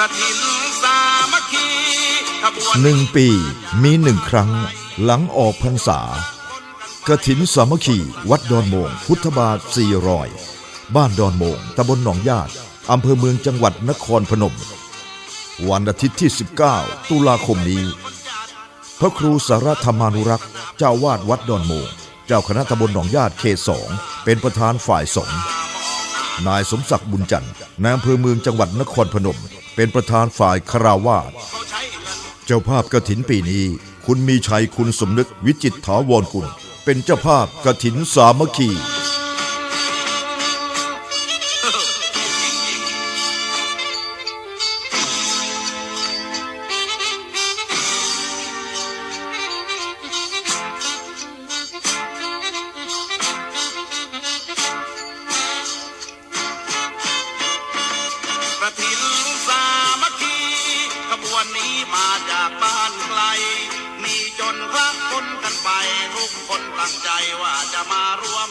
ระถินสามัคคีขบวนหนึ่งปีมีหนึ่งครั้ง หลังออกพรรษากระถินสามัคคีวัดดอนโมง พุทธบาทสี่รอยบ้านดอนโมงตำบลหนองญาติอำเภอเมืองจังหวัดนครพนม วันอาทิตย์ที่ 19 ตุลาคมนี้ พระครูสารธรรมานุรักษ์เจ้าวาดวัดดอนโมง เจ้าคณะตำบลหนองญาติเขตสองเป็นประธานฝ่ายสงฆ์ นายสมศักดิ์บุญจันทร์นายอำเภอเมืองจังหวัดนครพนม เป็นประธานฝ่ายคาราวาสเจ้าภาพกระถินปีนี้ คุณมีชัยคุณสมนึกวิจิตรถาวรกุล เป็นเจ้าภาพกระถินสามัคคี นรักคนกันไปทุกคนตั้งใจว่าจะมาร่วม